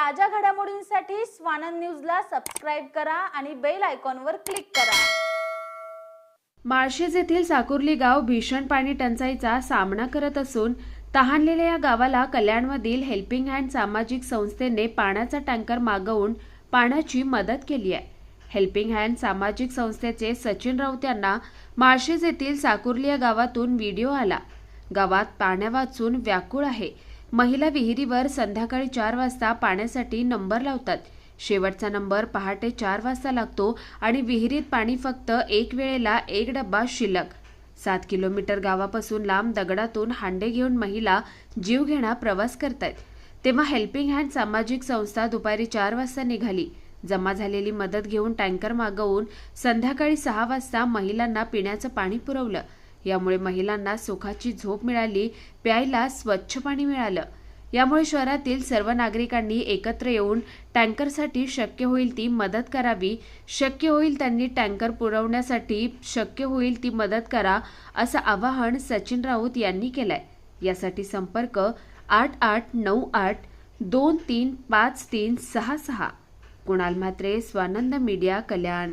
ताज्या घडामोडींसाठी स्वानंद न्यूजला सबस्क्राईब करा आणि बेल आयकॉनवर क्लिक करा. माळशेज येथील साकुर्ली गाव भीषण पाणी टंचाईचा सामना करत असून तहानलेल्या या गावाला कल्याणमधील हेल्पिंग हँड सामाजिक संस्थेने पाण्याचा टँकर मागवून पाण्याची मदत केली आहे. हेल्पिंग हँड सामाजिक संस्थेचे सचिन राऊत यांना माळशेज येथील साकुर्ली या गावातून व्हिडिओ आला. गावात पाण्या वाचून व्याकुळ आहे. महिला विहिरीवर संध्याकाळी चार वाजता पाण्यासाठी नंबर लावतात. शेवटचा नंबर पहाटे चार वाजता लागतो आणि विहिरीत पाणी फक्त एक वेळेला एक डब्बा शिल्लक. सात किलोमीटर गावापासून लांब दगडातून हांडे घेऊन महिला जीवघेणा प्रवास करतायत तेव्हा हेल्पिंग हँड सामाजिक संस्था दुपारी चार वाजता निघाली. जमा झालेली मदत घेऊन टँकर मागवून संध्याकाळी सहा वाजता महिलांना पिण्याचं पाणी पुरवलं. यामुळे महिलांना सुखाची झोप मिळाली प्यायला स्वच्छ पाणी मिळालं. यामुळे शहरातील सर्व नागरिकांनी एकत्र येऊन टँकरसाठी शक्य होईल ती मदत करावी. शक्य होईल त्यांनी टँकर पुरवण्यासाठी शक्य होईल ती मदत करा असं आवाहन सचिन राऊत यांनी केलंय. यासाठी संपर्क आठ आठ नऊ आठ दोन तीन पाच तीन सहा सहा. कुणाल म्हात्रे स्वानंद मीडिया कल्याण.